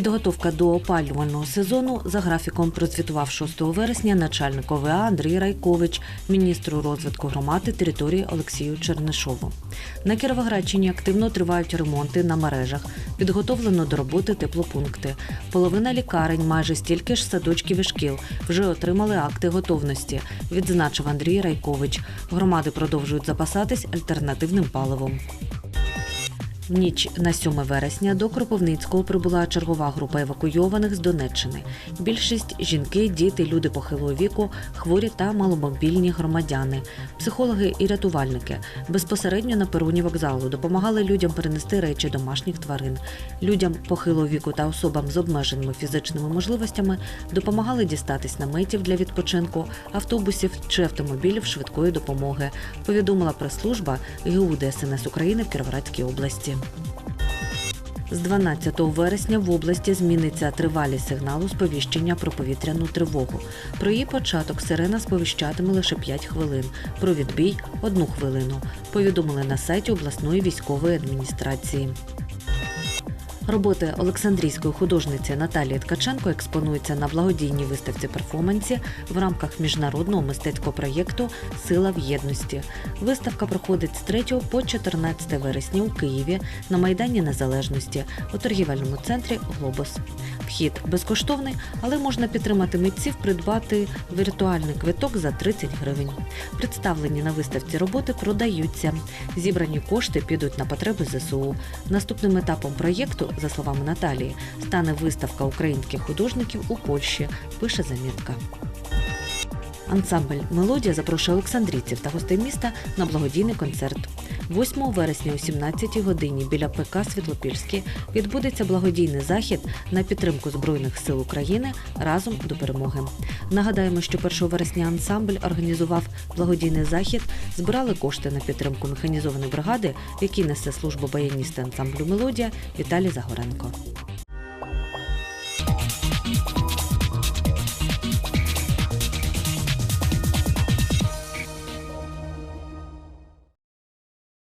Підготовка до опалювального сезону за графіком процвітував 6 вересня начальник ОВА Андрій Райкович, міністру розвитку громади території Олексію Чернишову. На Кіровоградщині активно тривають ремонти на мережах. Підготовлено до роботи теплопункти. Половина лікарень, майже стільки ж садочків і шкіл, вже отримали акти готовності. Відзначив Андрій Райкович. Громади продовжують запасатись альтернативним паливом. В ніч на 7 вересня до Кропивницького прибула чергова група евакуйованих з Донеччини. Більшість жінки, діти, люди похилого віку, хворі та маломобільні громадяни, психологи і рятувальники безпосередньо на пероні вокзалу допомагали людям перенести речі домашніх тварин. Людям похилого віку та особам з обмеженими фізичними можливостями допомагали дістатись наметів для відпочинку, автобусів чи автомобілів швидкої допомоги. Повідомила прес-служба ГУ ДСНС України в Кіровоградській області. З 12 вересня в області зміниться тривалість сигналу сповіщення про повітряну тривогу. Про її початок сирена сповіщатиме лише 5 хвилин, про відбій 1 хвилину. Повідомили на сайті обласної військової адміністрації. Роботи Олександрійської художниці Наталії Ткаченко експонуються на благодійній виставці перформансі в рамках міжнародного мистецького проєкту Сила в єдності. Виставка проходить з 3 по 14 вересня у Києві на Майдані Незалежності у торгівельному центрі Глобус. Вхід безкоштовний, але можна підтримати митців, придбати віртуальний квиток за 30 гривень. Представлені на виставці роботи продаються. Зібрані кошти підуть на потреби ЗСУ. Наступним етапом проєкту, за словами Наталії, стане виставка українських художників у Польщі. Пише замітка. Ансамбль Мелодія запрошує олександрійців та гостей міста на благодійний концерт. 8 вересня о 17 годині біля ПК Світлопільський відбудеться благодійний захід на підтримку Збройних сил України разом до перемоги. Нагадаємо, що 1 вересня ансамбль організував благодійний захід, збирали кошти на підтримку механізованої бригади, в несе службу баяніста ансамблю Мелодія Віталій Загоренко.